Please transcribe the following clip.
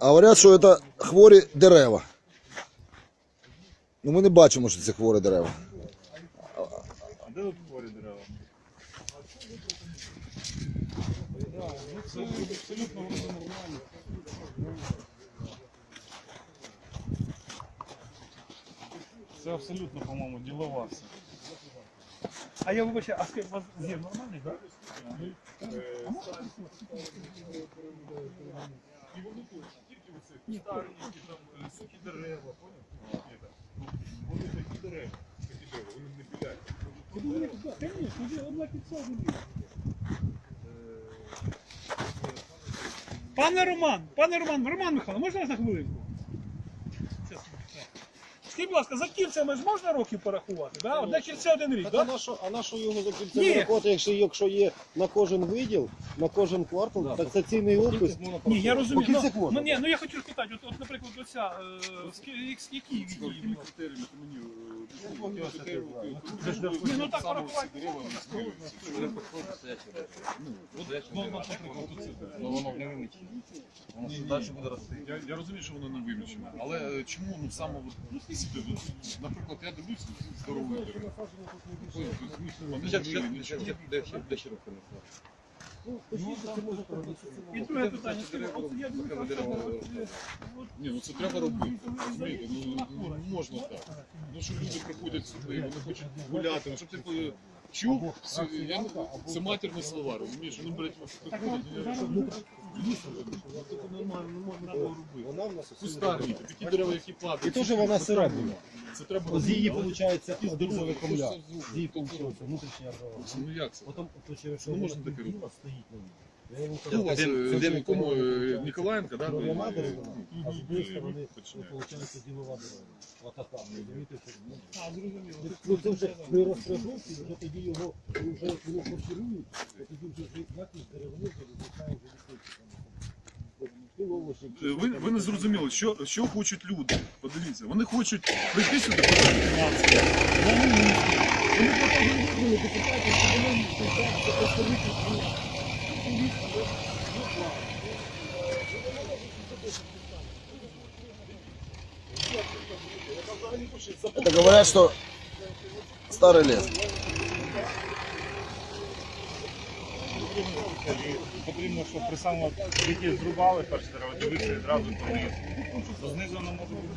Говорять, що це хворі дерева. Ну ми не бачимо, що це хворі дерева. А де тут хворі дерева? Це абсолютно нормально. Це абсолютно, по-моєму, ділова все. А я вибачаю, а вас зір нормальний, так? Старі, які там сухі дерева, поняв? Вони такі дерева, такі дерева, вони не білять. Пане Роман, пане Роман, Роман Михайлович, можна вас на хвилинку? Скажіть, будь ласка, за кільцями ж можна років порахувати? Да? Одне кільце один рік, Так, а так? на що, а на що його за Ні. рахувати, якщо, якщо є на кожен виділ, на кожен квартал, таксаційний опис? Ні, я розумію. По кільцях Ну, можна. ну, ні, ну я хочу спитати, от, от наприклад, оця, е, скі- які? Ні, ну так порахувати. Ну, ну воно не вимічено. Воно далі буде рости. Я, я розумію, що воно не вимічено, але е, чому ну саме ну, от, наприклад, я дивлюсь руки не І друге питання, я от, е, Ні, ну це треба робити. Розумієте, ну, ну не можна так. Ну що люди приходять сюди, вони хочуть гуляти, ну щоб ти е, чув, це, я, не- це матерні слова, розумієш, вони блядь, приходять, я що, це нормально, не можна того робити. Вона в такі дерева, які І теж вона сира була. Це треба З її, робити. виходить, одрізали Що комля. З її виходить, внутрішня органа. Ну як це? Потім, то через що Ну, вона таке робити. стоїть на ній. Ну, е, ж в якому, виходить, е, Ніколаєнка, да? Деревина а з однієї ви- сторони, ну, виходить, ділова що ну, а, зрозуміло. Ну це вже при розпряжовці, вже тоді його вже його фарширують, то тоді вже ж якість деревини вже визначає вже. Е, Ви, ви не зрозуміли, що, що хочуть люди. Подивіться, вони хочуть прийти сюди, подати фінанси. Вони просто вибрали депутатів, що вони це представники Это говорят, что старый лес. Потрібно, щоб при самому тільки зрубали перше дерево, дивитися відразу по низу. Знизу воно може бути.